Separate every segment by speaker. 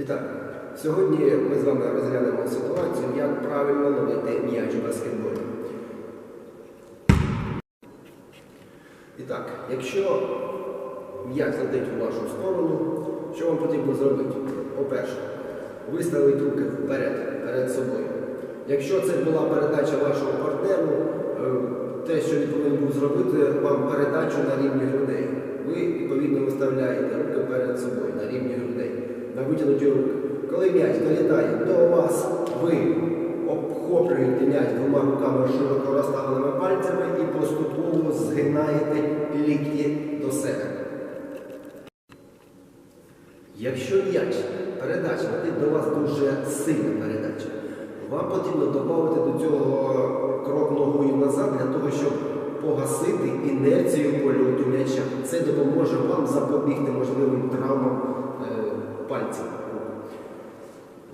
Speaker 1: Вітаю! Сьогодні ми з вами розглянемо ситуацію, як правильно ловити м'яч у баскетболі. І так, якщо м'яч летить у вашу сторону, що вам потрібно зробити? По-перше, виставити руки вперед, перед собою. Якщо це була передача вашого партнеру, е, те, що він повинен був зробити, вам передачу на рівні грудей. Ви, відповідно, виставляєте руки перед собою на витягнуті руки. Коли м'яч долітає до вас, ви обхоплюєте м'яч двома руками широко розставленими пальцями і поступово згинаєте лікті до себе. Якщо м'яч передача летить до вас дуже сильна передача, вам потрібно додати до цього крок ногою назад для того, щоб погасити інерцію польоту м'яча. Це допоможе вам запобігти можливим травмам пальців.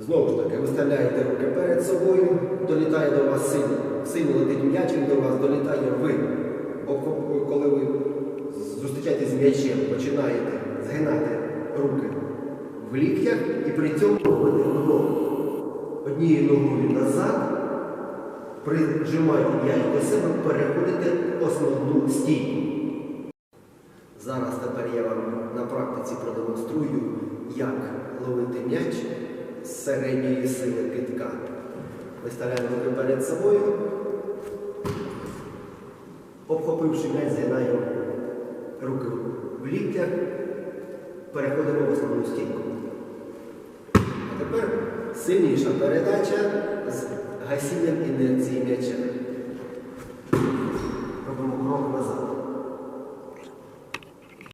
Speaker 1: Знову ж таки, виставляєте руки перед собою, долітає до вас сильно, сильно летить м'яч, до вас долітає ви. Коли ви зустрічаєтесь з м'ячем, починаєте згинати руки в ліктях і при цьому робите крок однією ногою назад, прижимаєте м'яч до себе, переходите основну стійку. Зараз тепер я вам на практиці продемонструю, як ловити м'яч з середньої сили китка. Виставляємо руки перед собою, обхопивши м'яч, згинаємо руки в ліктях, переходимо в основну стійку. А тепер сильніша передача з гасінням інерції м'яча.